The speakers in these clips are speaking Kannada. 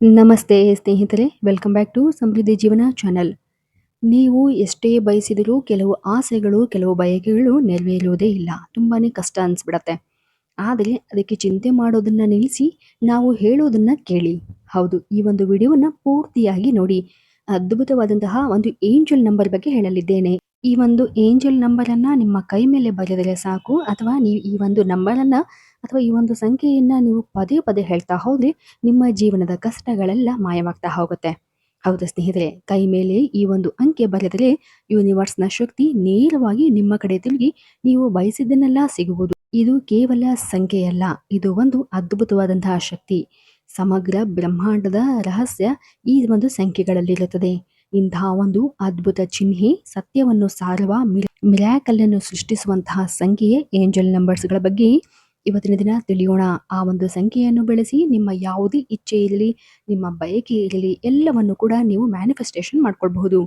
ನಮಸ್ತೆ ಸ್ನೇಹಿತರೆ ವೆಲ್ಕಮ್ ಬ್ಯಾಕ್ ಟು ಸಮೃದ್ಧಿ ಜೀವನ ಚಾನಲ್ ನೀವು ಎಷ್ಟೇ ಬಯಸಿದರೂ ಕೆಲವು ಆಸೆಗಳು, ಕೆಲವು ಬಯಕೆಗಳು ನೆರವೇರುವುದೇ ಇಲ್ಲ. ತುಂಬಾನೇ ಕಷ್ಟ ಅನಿಸ್ಬಿಡತ್ತೆ. ಆದರೆ ಅದಕ್ಕೆ ಚಿಂತೆ ಮಾಡೋದನ್ನ ನಿಲ್ಲಿಸಿ ನಾವು ಹೇಳೋದನ್ನ ಕೇಳಿ. ಹೌದು, ಈ ಒಂದು ವಿಡಿಯೋವನ್ನು ಪೂರ್ತಿಯಾಗಿ ನೋಡಿ. ಅದ್ಭುತವಾದಂತಹ ಒಂದು ಏಂಜಲ್ ನಂಬರ್ ಬಗ್ಗೆ ಹೇಳಲಿದ್ದೇನೆ. ಈ ಒಂದು ಏಂಜಲ್ ನಂಬರನ್ನ ನಿಮ್ಮ ಕೈ ಮೇಲೆ ಬರೆದರೆ ಸಾಕು, ಅಥವಾ ನೀವು ಈ ಒಂದು ನಂಬರ್ ಅನ್ನ ಅಥವಾ ಈ ಒಂದು ಸಂಖ್ಯೆಯನ್ನು ನೀವು ಪದೇ ಪದೇ ಹೇಳ್ತಾ ಹೋದ್ರೆ ನಿಮ್ಮ ಜೀವನದ ಕಷ್ಟಗಳೆಲ್ಲ ಮಾಯವಾಗ್ತಾ ಹೋಗುತ್ತೆ. ಹೌದು ಸ್ನೇಹಿತರೆ, ಕೈ ಮೇಲೆ ಈ ಒಂದು ಅಂಕೆ ಬರೆದರೆ ಯೂನಿವರ್ಸ್ನ ಶಕ್ತಿ ನೇರವಾಗಿ ನಿಮ್ಮ ಕಡೆ ತಿರುಗಿ ನೀವು ಬಯಸಿದ್ದನ್ನೆಲ್ಲ ಸಿಗುವುದು. ಇದು ಕೇವಲ ಸಂಖ್ಯೆಯಲ್ಲ, ಇದು ಒಂದು ಅದ್ಭುತವಾದಂತಹ ಶಕ್ತಿ. ಸಮಗ್ರ ಬ್ರಹ್ಮಾಂಡದ ರಹಸ್ಯ ಈ ಒಂದು ಸಂಖ್ಯೆಗಳಲ್ಲಿರುತ್ತದೆ. ಇಂತಹ ಒಂದು ಅದ್ಭುತ ಚಿಹ್ನೆ ಸತ್ಯವನ್ನು ಸಾರುವ ಮಿರಾಕಲ್ ಅನ್ನು ಸೃಷ್ಟಿಸುವಂತಹ ಸಂಖ್ಯೆಯೇ ಏಂಜಲ್ ನಂಬರ್ಸ್ಗಳ ಬಗ್ಗೆ ಇವತ್ತಿನ ದಿನ ತಿಳಿಯೋಣ. ಆ ಒಂದು ಸಂಖ್ಯೆಯನ್ನು ಬೆಳೆಸಿ, ನಿಮ್ಮ ಯಾವುದೇ ಇಚ್ಛೆ ಇರಲಿ ನಿಮ್ಮ ಬಯಕೆ ಇರಲಿ ಎಲ್ಲವನ್ನು ಕೂಡ ನೀವು ಮ್ಯಾನಿಫೆಸ್ಟೇಷನ್ ಮಾಡ್ಕೊಳ್ಬಹುದು.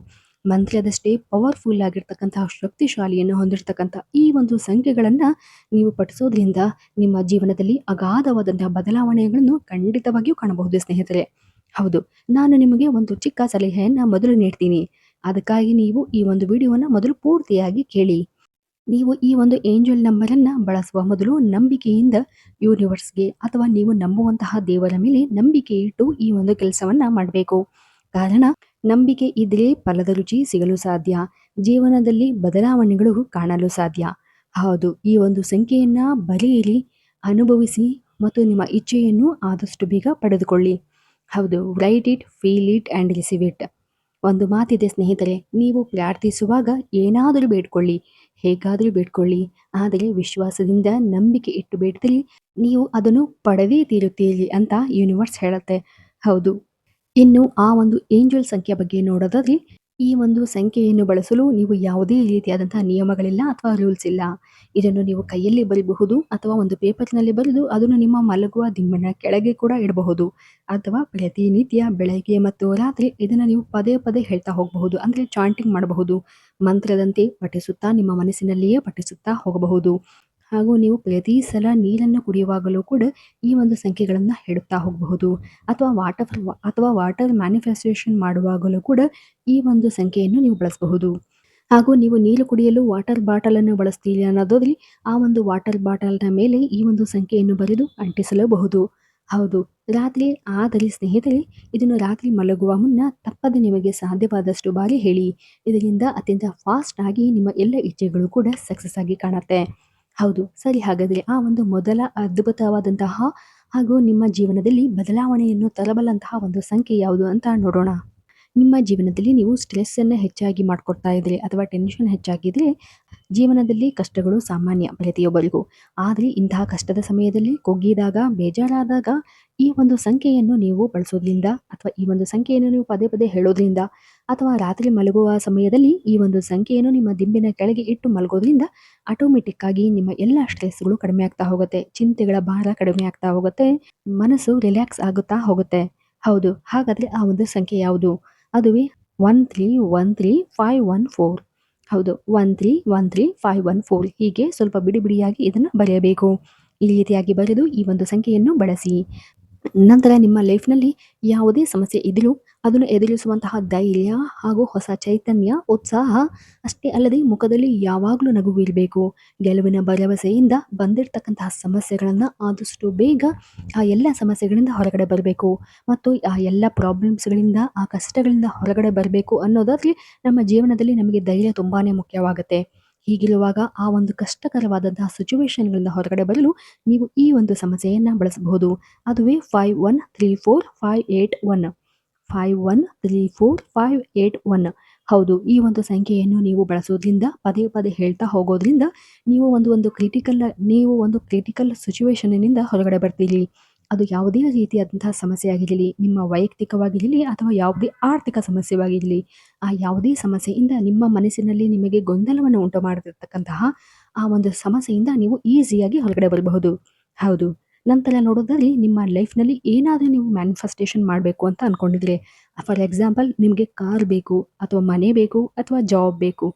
ಮಂತ್ರದಷ್ಟೇ ಪವರ್ಫುಲ್ ಆಗಿರ್ತಕ್ಕಂತಹ ಶಕ್ತಿಶಾಲಿಯನ್ನು ಹೊಂದಿರತಕ್ಕಂಥ ಈ ಒಂದು ಸಂಖ್ಯೆಗಳನ್ನು ನೀವು ಪಠಿಸೋದ್ರಿಂದ ನಿಮ್ಮ ಜೀವನದಲ್ಲಿ ಅಗಾಧವಾದಂತಹ ಬದಲಾವಣೆಗಳನ್ನು ಖಂಡಿತವಾಗಿಯೂ ಕಾಣಬಹುದು ಸ್ನೇಹಿತರೆ. ಹೌದು, ನಾನು ನಿಮಗೆ ಒಂದು ಚಿಕ್ಕ ಸಲಹೆಯನ್ನು ಮೊದಲು ನೀಡ್ತೀನಿ. ಅದಕ್ಕಾಗಿ ನೀವು ಈ ಒಂದು ವಿಡಿಯೋನ ಮೊದಲು ಪೂರ್ತಿಯಾಗಿ ಕೇಳಿ. ನೀವು ಈ ಒಂದು ಏಂಜಲ್ ನಂಬರನ್ನು ಬಳಸುವ ಮೊದಲು ನಂಬಿಕೆಯಿಂದ ಯೂನಿವರ್ಸ್‌ಗೆ ಅಥವಾ ನೀವು ನಂಬುವಂತಹ ದೇವರ ಮೇಲೆ ನಂಬಿಕೆ ಇಟ್ಟು ಈ ಒಂದು ಕೆಲಸವನ್ನ ಮಾಡಬೇಕು. ಕಾರಣ ನಂಬಿಕೆ ಇದ್ರೆ ಫಲದ ರುಚಿ ಸಿಗಲು ಸಾಧ್ಯ. ಜೀವನದಲ್ಲಿ ಬದಲಾವಣೆಗಳು ಕಾಣಲು ಸಾಧ್ಯ. ಹೌದು ಈ ಒಂದು ಸಂಖ್ಯೆಯನ್ನು ಬರೆಯಿರಿ, ಅನುಭವಿಸಿ ಮತ್ತು ನಿಮ್ಮ ಇಚ್ಛೆಯನ್ನು ಆದಷ್ಟು ಬೇಗ ಪಡೆದುಕೊಳ್ಳಿ. ಹೌದು write it, feel it and receive it. ಒಂದು ಮಾತಿದೆ ಸ್ನೇಹಿತರೆ, ನೀವು ಪ್ರಾರ್ಥಿಸುವಾಗ ಏನಾದರೂ ಬೇಡ್ಕೊಳ್ಳಿ. ಹೇಗಾದರೂ ಬೇಡ್ಕೊಳ್ಳಿ. ಆದರೆ ವಿಶ್ವಾಸದಿಂದ ನಂಬಿಕೆ ಇಟ್ಟು ಬೇಡಿದಲ್ಲಿ ನೀವು ಅದನ್ನು ಪಡೆದೇ ತೀರುತ್ತೀರಿ ಅಂತ ಯೂನಿವರ್ಸ್ ಹೇಳುತ್ತೆ. ಹೌದು. ಇನ್ನು ಆ ಒಂದು ಏಂಜಲ್ ಸಂಖ್ಯೆ ಬಗ್ಗೆ ನೋಡೋದಾದ್ರೆ ಈ ಒಂದು ಸಂಖ್ಯೆಯನ್ನು ಬಳಸಲು ನೀವು ಯಾವುದೇ ರೀತಿಯಾದಂತಹ ನಿಯಮಗಳಿಲ್ಲ ಅಥವಾ ರೂಲ್ಸ್ ಇಲ್ಲ. ಇದನ್ನು ನೀವು ಕೈಯಲ್ಲಿ ಬರೀಬಹುದು ಅಥವಾ ಒಂದು ಪೇಪರ್ನಲ್ಲಿ ಬರೆದು ಅದನ್ನು ನಿಮ್ಮ ಮಲಗುವ ದಿಮ್ಮನ ಕೆಳಗೆ ಕೂಡ ಇಡಬಹುದು. ಅಥವಾ ಪ್ರತಿನಿತ್ಯ ಬೆಳಗ್ಗೆ ಮತ್ತು ರಾತ್ರಿ ಇದನ್ನು ನೀವು ಪದೇ ಪದೇ ಹೇಳ್ತಾ ಹೋಗಬಹುದು. ಅಂದ್ರೆ ಚಾಂಟಿಂಗ್ ಮಾಡಬಹುದು. ಮಂತ್ರದಂತೆ ಪಠಿಸುತ್ತಾ ನಿಮ್ಮ ಮನಸ್ಸಿನಲ್ಲಿಯೇ ಪಠಿಸುತ್ತಾ ಹೋಗಬಹುದು. ಹಾಗೂ ನೀವು ಪ್ರತಿ ಸಲ ನೀರನ್ನು ಕುಡಿಯುವಾಗಲೂ ಕೂಡ ಈ ಒಂದು ಸಂಖ್ಯೆಗಳನ್ನು ಹೇಳುತ್ತಾ ಹೋಗಬಹುದು. ಅಥವಾ ವಾಟರ್ ಅಥವಾ ವಾಟರ್ ಮ್ಯಾನಿಫೆಸ್ಟೇಷನ್ ಮಾಡುವಾಗಲೂ ಕೂಡ ಈ ಒಂದು ಸಂಖ್ಯೆಯನ್ನು ನೀವು ಬಳಸಬಹುದು. ಹಾಗೂ ನೀವು ನೀರು ಕುಡಿಯಲು ವಾಟರ್ ಬಾಟಲನ್ನು ಬಳಸ್ತೀರಿ ಅನ್ನೋದ್ರಲ್ಲಿ ಆ ಒಂದು ವಾಟರ್ ಬಾಟಲ್ನ ಮೇಲೆ ಈ ಒಂದು ಸಂಖ್ಯೆಯನ್ನು ಬರೆದು ಅಂಟಿಸಲಬಹುದು. ಹೌದು, ರಾತ್ರಿ ಆದರೆ ಸ್ನೇಹಿತರೆ, ಇದನ್ನು ರಾತ್ರಿ ಮಲಗುವ ಮುನ್ನ ತಪ್ಪದೆ ನಿಮಗೆ ಸಾಧ್ಯವಾದಷ್ಟು ಬಾರಿ ಹೇಳಿ. ಇದರಿಂದ ಅತ್ಯಂತ ಫಾಸ್ಟ್ ಆಗಿ ನಿಮ್ಮ ಎಲ್ಲ ಇಚ್ಛೆಗಳು ಕೂಡ ಸಕ್ಸಸ್ ಆಗಿ ಕಾಣುತ್ತೆ. ಹೌದು, ಸರಿ ಹಾಗಾದರೆ ಆ ಒಂದು ಮೊದಲ ಅದ್ಭುತವಾದಂತಹ ಹಾಗೂ ನಿಮ್ಮ ಜೀವನದಲ್ಲಿ ಬದಲಾವಣೆಯನ್ನು ತರಬಲ್ಲಂತಹ ಒಂದು ಸಂಖ್ಯೆ ಯಾವುದು ಅಂತ ನೋಡೋಣ. ನಿಮ್ಮ ಜೀವನದಲ್ಲಿ ನೀವು ಸ್ಟ್ರೆಸ್ಸನ್ನು ಹೆಚ್ಚಾಗಿ ಮಾಡ್ಕೊಡ್ತಾ ಇದ್ದರೆ ಅಥವಾ ಟೆನ್ಷನ್ ಹೆಚ್ಚಾಗಿದ್ದರೆ ಜೀವನದಲ್ಲಿ ಕಷ್ಟಗಳು ಸಾಮಾನ್ಯ ಪ್ರತಿಯೊಬ್ಬರಿಗೂ ಆದರೆ ಇಂತಹ ಕಷ್ಟದ ಸಮಯದಲ್ಲಿ ಕುಗ್ಗಿದಾಗ, ಬೇಜಾರಾದಾಗ ಈ ಒಂದು ಸಂಖ್ಯೆಯನ್ನು ನೀವು ಬಳಸೋದ್ರಿಂದ ಅಥವಾ ಈ ಒಂದು ಸಂಖ್ಯೆಯನ್ನು ನೀವು ಪದೇ ಪದೇ ಹೇಳೋದ್ರಿಂದ ಅಥವಾ ರಾತ್ರಿ ಮಲಗುವ ಸಮಯದಲ್ಲಿ ಈ ಒಂದು ಸಂಖ್ಯೆಯನ್ನು ನಿಮ್ಮ ದಿಂಬಿನ ಕೆಳಗೆ ಇಟ್ಟು ಮಲಗೋದ್ರಿಂದ ಆಟೋಮೆಟಿಕ್ ಆಗಿ ನಿಮ್ಮ ಎಲ್ಲ ಸ್ಟ್ರೆಸ್ಗಳು ಕಡಿಮೆ ಆಗ್ತಾ ಹೋಗುತ್ತೆ. ಚಿಂತೆಗಳ ಭಾರ ಕಡಿಮೆ ಆಗ್ತಾ ಹೋಗುತ್ತೆ. ಮನಸ್ಸು ರಿಲ್ಯಾಕ್ಸ್ ಆಗುತ್ತಾ ಹೋಗುತ್ತೆ. ಹೌದು, ಹಾಗಾದರೆ ಆ ಒಂದು ಸಂಖ್ಯೆ ಯಾವುದು? ಅದುವೇ one three one three five one four ಹೌದು one three one three five one four ಹೀಗೆ ಸ್ವಲ್ಪ ಬಿಡಿ ಬಿಡಿಯಾಗಿ ಇದನ್ನು ಬರೆಯಬೇಕು. ಈ ರೀತಿಯಾಗಿ ಬರೆದು ಈ ಒಂದು ಸಂಖ್ಯೆಯನ್ನು ಬಳಸಿ. ನಂತರ ನಿಮ್ಮ ಲೈಫ್ನಲ್ಲಿ ಯಾವುದೇ ಸಮಸ್ಯೆ ಇದ್ರೂ ಅದನ್ನು ಎದುರಿಸುವಂತಹ ಧೈರ್ಯ ಹಾಗೂ ಹೊಸ ಚೈತನ್ಯ, ಉತ್ಸಾಹ ಅಷ್ಟೇ ಅಲ್ಲದೆ ಮುಖದಲ್ಲಿ ಯಾವಾಗಲೂ ನಗು ಇರಬೇಕು. ಗೆಲುವಿನ ಭರವಸೆಯಿಂದ ಬಂದಿರತಕ್ಕಂತಹ ಸಮಸ್ಯೆಗಳನ್ನು ಆದಷ್ಟು ಬೇಗ ಆ ಎಲ್ಲ ಸಮಸ್ಯೆಗಳಿಂದ ಹೊರಗಡೆ ಬರಬೇಕು. ಮತ್ತು ಆ ಎಲ್ಲ ಪ್ರಾಬ್ಲಮ್ಸ್ಗಳಿಂದ ಆ ಕಷ್ಟಗಳಿಂದ ಹೊರಗಡೆ ಬರಬೇಕು ಅನ್ನೋದಾದ್ರೆ ನಮ್ಮ ಜೀವನದಲ್ಲಿ ನಮಗೆ ಧೈರ್ಯ ತುಂಬಾ ಮುಖ್ಯವಾಗುತ್ತೆ. ಹೀಗಿರುವಾಗ ಆ ಒಂದು ಕಷ್ಟಕರವಾದಂತಹ ಸಿಚುವೇಶನ್ಗಳಿಂದ ಹೊರಗಡೆ ಬರಲು ನೀವು ಈ ಒಂದು ಸಮಸ್ಯೆಯನ್ನು ಬಳಸಬಹುದು. ಅದುವೇ five one three four five eight one five one three four five eight one ಹೌದು, ಈ ಒಂದು ಸಂಖ್ಯೆಯನ್ನು ನೀವು ಬಳಸೋದ್ರಿಂದ, ಪದೇ ಪದೇ ಹೇಳ್ತಾ ಹೋಗೋದ್ರಿಂದ ನೀವು ಒಂದು ಒಂದು ಕ್ರಿಟಿಕಲ್ ನೀವು ಒಂದು ಕ್ರಿಟಿಕಲ್ ಸಿಚುವೇಶನ್ನಿಂದ ಹೊರಗಡೆ ಬರ್ತೀರಿ. ಅದು ಯಾವುದೇ ರೀತಿಯಾದಂತಹ ಸಮಸ್ಯೆ ಆಗಿರಲಿ ನಿಮ್ಮ ವೈಯಕ್ತಿಕವಾಗಿರಲಿ ಅಥವಾ ಯಾವುದೇ ಆರ್ಥಿಕ ಸಮಸ್ಯೆವಾಗಿರಲಿ, ಆ ಯಾವುದೇ ಸಮಸ್ಯೆಯಿಂದ ನಿಮ್ಮ ಮನಸ್ಸಿನಲ್ಲಿ ನಿಮಗೆ ಗೊಂದಲವನ್ನು ಉಂಟು ಮಾಡದಿರ್ತಕ್ಕಂತಹ ಆ ಒಂದು ಸಮಸ್ಯೆಯಿಂದ ನೀವು ಈಸಿಯಾಗಿ ಹೊರಗಡೆ ಬರಬಹುದು. ಹೌದು. ನಂತರ ನೋಡೋದ್ರಲ್ಲಿ ನಿಮ್ಮ ಲೈಫ್ನಲ್ಲಿ ಏನಾದರೂ ನೀವು ಮ್ಯಾನಿಫೆಸ್ಟೇಷನ್ ಮಾಡಬೇಕು ಅಂತ ಅಂದ್ಕೊಂಡಿದ್ರೆ ಫಾರ್ ಎಕ್ಸಾಂಪಲ್ ನಿಮಗೆ ಕಾರ್ ಬೇಕು, ಅಥವಾ ಮನೆ ಬೇಕು, ಅಥವಾ ಜಾಬ್ ಬೇಕು,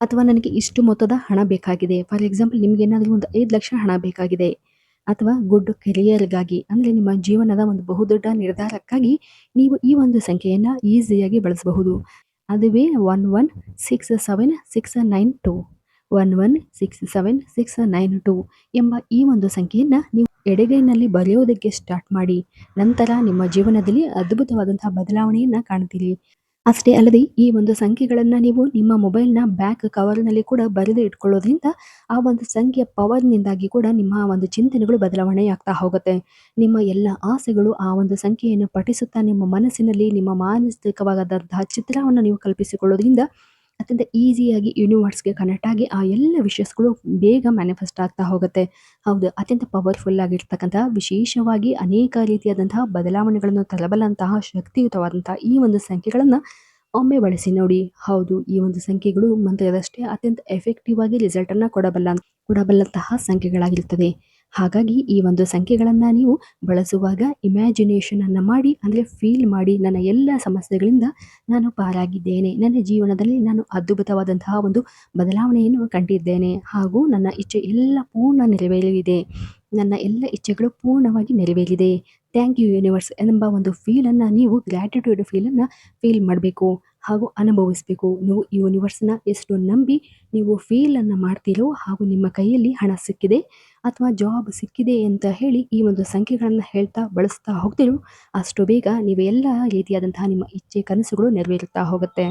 ಅಥವಾ ನನಗೆ ಇಷ್ಟು ಮೊತ್ತದ ಹಣ ಬೇಕಾಗಿದೆ ಫಾರ್ ಎಕ್ಸಾಂಪಲ್ ನಿಮ್ಗೆ ಏನಾದರೂ ಒಂದು ಐದು ಲಕ್ಷ ಹಣ ಬೇಕಾಗಿದೆ, ಅಥವಾ ಗುಡ್ ಕೆರಿಯರ್‌ಗಾಗಿ ಅಂದ್ರೆ ನಿಮ್ಮ ಜೀವನದ ಒಂದು ಬಹುದೊಡ್ಡ ನಿರ್ಧಾರಕ್ಕಾಗಿ ನೀವು ಈ ಒಂದು ಸಂಖ್ಯೆಯನ್ನು ಈಸಿಯಾಗಿ ಬಳಸಬಹುದು. ಅದುವೇ 116769 116769 ಎಂಬ ಈ ಒಂದು ಸಂಖ್ಯೆಯನ್ನು ನೀವು ಎಡಗೈನಲ್ಲಿ ಬರೆಯೋದಕ್ಕೆ ಸ್ಟಾರ್ಟ್ ಮಾಡಿ. ನಂತರ ನಿಮ್ಮ ಜೀವನದಲ್ಲಿ ಅದ್ಭುತವಾದಂತಹ ಬದಲಾವಣೆಯನ್ನ ಕಾಣ್ತೀರಿ. ಅಷ್ಟೇ ಅಲ್ಲದೆ, ಈ ಒಂದು ಸಂಖ್ಯೆಗಳನ್ನ ನೀವು ನಿಮ್ಮ ಮೊಬೈಲ್‌ನ ಬ್ಯಾಕ್ ಕವರ್‌ನಲ್ಲಿ ಕೂಡ ಬರೆದು ಇಟ್ಕೊಳ್ಳೋದ್ರಿಂದ ಆ ಒಂದು ಸಂಖ್ಯೆಯ ಪವರ್‌ನಿಂದಾಗಿ ಕೂಡ ನಿಮ್ಮ ಒಂದು ಚಿಂತನೆಗಳು ಬದಲಾವಣೆಯಾಗ್ತಾ ಹೋಗುತ್ತೆ. ನಿಮ್ಮ ಎಲ್ಲ ಆಸೆಗಳು ಆ ಒಂದು ಸಂಖ್ಯೆಯನ್ನು ಪಠಿಸುತ್ತಾ ನಿಮ್ಮ ಮನಸ್ಸಿನಲ್ಲಿ ನಿಮ್ಮ ಮಾನಸಿಕವಾದಂತಹ ಚಿತ್ರವನ್ನು ನೀವು ಕಲ್ಪಿಸಿಕೊಳ್ಳೋದ್ರಿಂದ ಅತ್ಯಂತ ಈಸಿಯಾಗಿ ಯೂನಿವರ್ಸ್‌ಗೆ ಕನೆಕ್ಟ್ ಆಗಿ ಆ ಎಲ್ಲ ವಿಷಸ್‌ಗಳು ಬೇಗ ಮ್ಯಾನಿಫೆಸ್ಟ್ ಆಗ್ತಾ ಹೋಗುತ್ತೆ. ಹೌದು, ಅತ್ಯಂತ ಪವರ್‌ಫುಲ್ ಆಗಿರ್ತಕ್ಕಂತಹ ವಿಶೇಷವಾಗಿ ಅನೇಕ ರೀತಿಯಾದಂತಹ ಬದಲಾವಣೆಗಳನ್ನು, ತಲಬಲ್ಲಂತಹ ಶಕ್ತಿಯುತವಾದಂತಹ ಈ ಒಂದು ಸಂಖ್ಯೆಗಳನ್ನು ಒಮ್ಮೆ ಬಳಸಿ ನೋಡಿ. ಹೌದು, ಈ ಒಂದು ಸಂಖ್ಯೆಗಳು ಮಂತ್ರದಷ್ಟೇ ಅತ್ಯಂತ ಎಫೆಕ್ಟಿವ್ ಆಗಿ ರಿಸಲ್ಟನ್ನು ಕೊಡಬಲ್ಲ, ಕೊಡಬಲ್ಲಂತಹ ಸಂಖ್ಯೆಗಳಾಗಿರುತ್ತದೆ. ಹಾಗಾಗಿ ಈ ಒಂದು ಸಂಖ್ಯೆಗಳನ್ನು ನೀವು ಬಳಸುವಾಗ ಇಮ್ಯಾಜಿನೇಷನ್ ಅನ್ನು ಮಾಡಿ, ಅಂದರೆ ಫೀಲ್ ಮಾಡಿ ನನ್ನ ಎಲ್ಲ ಸಮಸ್ಯೆಗಳಿಂದ ನಾನು ಪಾರಾಗಿದ್ದೇನೆ. ನನ್ನ ಜೀವನದಲ್ಲಿ ನಾನು ಅದ್ಭುತವಾದಂತಹ ಒಂದು ಬದಲಾವಣೆಯನ್ನು ಕಂಡಿದ್ದೇನೆ ಹಾಗೂ ನನ್ನ ಇಚ್ಛೆ ಎಲ್ಲ ಪೂರ್ಣ ನೆರವೇರಲಿದೆ. ನನ್ನ ಎಲ್ಲ ಇಚ್ಛೆಗಳು ಪೂರ್ಣವಾಗಿ ನೆರವೇರಿದೆ. ಥ್ಯಾಂಕ್ ಯು ಯೂನಿವರ್ಸ್ ಎಂಬ ಒಂದು ಫೀಲನ್ನು ನೀವು ಗ್ರ್ಯಾಟಿಟ್ಯೂಡ್ ಫೀಲನ್ನು ಫೀಲ್ ಮಾಡಬೇಕು ಹಾಗೂ ಅನುಭವಿಸಬೇಕು. ನೀವು ಯೂನಿವರ್ಸ್‌ನ ಎಷ್ಟು ನಂಬಿ ನೀವು ಫೀಲನ್ನು ಮಾಡ್ತೀರೋ ಹಾಗೂ ನಿಮ್ಮ ಕೈಯಲ್ಲಿ ಹಣ ಸಿಕ್ಕಿದೆ ಅಥವಾ ಜಾಬ್ ಸಿಕ್ಕಿದೆ ಅಂತ ಹೇಳಿ ಈ ಒಂದು ಸಂಖ್ಯೆಗಳನ್ನು ಹೇಳ್ತಾ ಬಳಸ್ತಾ ಹೋಗ್ತೀರೋ, ಅಷ್ಟು ಬೇಗ ನೀವು ಎಲ್ಲ ರೀತಿಯಾದಂತಹ ನಿಮ್ಮ ಇಚ್ಛೆ ಕನಸುಗಳು ನೆರವೇರುತ್ತಾ ಹೋಗುತ್ತೆ.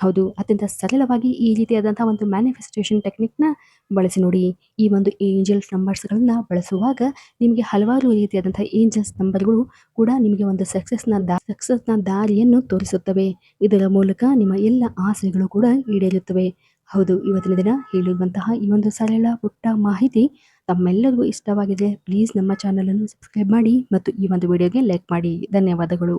ಹೌದು, ಅತ್ಯಂತ ಸರಳವಾಗಿ ಈ ರೀತಿಯಾದಂಥ ಒಂದು ಮ್ಯಾನಿಫೆಸ್ಟೇಷನ್ ಟೆಕ್ನಿಕ್‌ನ ಬಳಸಿ ನೋಡಿ. ಈ ಒಂದು ಏಂಜಲ್ಸ್ ನಂಬರ್ಸ್‌ಗಳನ್ನ ಬಳಸುವಾಗ ನಿಮಗೆ ಹಲವಾರು ರೀತಿಯಾದಂಥ ಏಂಜಲ್ಸ್ ನಂಬರ್‌ಗಳು ಕೂಡ ನಿಮಗೆ ಒಂದು ಸಕ್ಸಸ್‌ನ ದಾ ಸಕ್ಸಸ್‌ನ ದಾರಿಯನ್ನು ತೋರಿಸುತ್ತವೆ. ಇದರ ಮೂಲಕ ನಿಮ್ಮ ಎಲ್ಲ ಆಸೆಗಳು ಕೂಡ ಈಡೇರುತ್ತವೆ. ಹೌದು, ಇವತ್ತಿನ ದಿನ ಹೇಳಿರುವಂತಹ ಈ ಒಂದು ಸರಳ ಪುಟ್ಟ ಮಾಹಿತಿ ತಮ್ಮೆಲ್ಲರಿಗೂ ಇಷ್ಟವಾಗಿದೆ ಪ್ಲೀಸ್ ನಮ್ಮ ಚಾನಲನ್ನು ಸಬ್ಸ್ಕ್ರೈಬ್ ಮಾಡಿ ಮತ್ತು ಈ ಒಂದು ವಿಡಿಯೋಗೆ ಲೈಕ್ ಮಾಡಿ. ಧನ್ಯವಾದಗಳು.